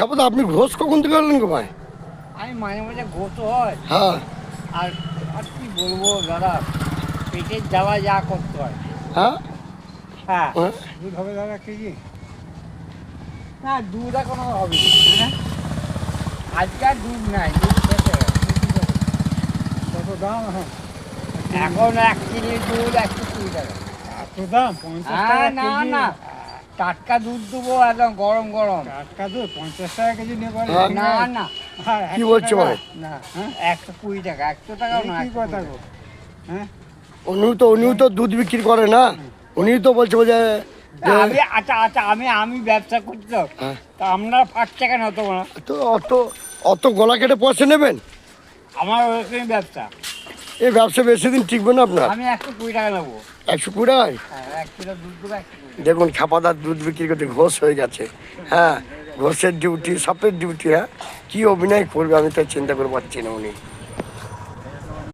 খাপাদা আপনি ঘোষ কখন থেকে হলেন গো ভাই আমি মাঝে মাঝে গোত হয়। হ্যাঁ। আর আর কি বলব দাদা পেটের জ্বালা যা করতে হয়। হ্যাঁ? হ্যাঁ। হ্যাঁ? দুধ হবে দাদা কেজি? না দুধ এখনও হবে। না, হ্যাঁ? আজকে আর দুধ নাই দুধ শেষ কত দাম? এখন এখন এক কেজি দুধ একশো কুড়ি টাকা। এত দাম পঞ্চাশ হ্যাঁ না না। টাটকা দুধ দেবো একদম গরম গরম। টাটকা দুধ? পঞ্চাশ টাকা কেজি হ্যাঁ। না না আর কি 100 বলছো ভাই না হ্যাঁ? একশো কুড়ি টাকা একশো এই না কি কথা টাকা। গো? হ্যাঁ? উনিও তো উনিও তো দুধ বিক্রি করে না? উনিও তো বলছে যে আমি আচ্ছা আচ্ছা আমি আমি ব্যবসা করছি তো। হ্যাঁ। তা আমরা পাঁচ টাকা না তো না তো অত অত গলা কেটে পয়সা নেবেন? আমার ওরকমই ব্যবসা। এই ব্যবসা বেশি দিন টিকবে না আপনার? আমি একশো কুড়ি টাকা নেব। একশো কুড়ি টাকায়? হ্যাঁ দেখুন খাপাদার দুধ বিক্রি করতে ঘোষ হয়ে গেছে। হ্যাঁ ঘোষের ডিউটি সাপের ডিউটি হ্যাঁ। কী অভিনয় করবে আমি তো চিন্তা করে পাচ্ছি না উনি।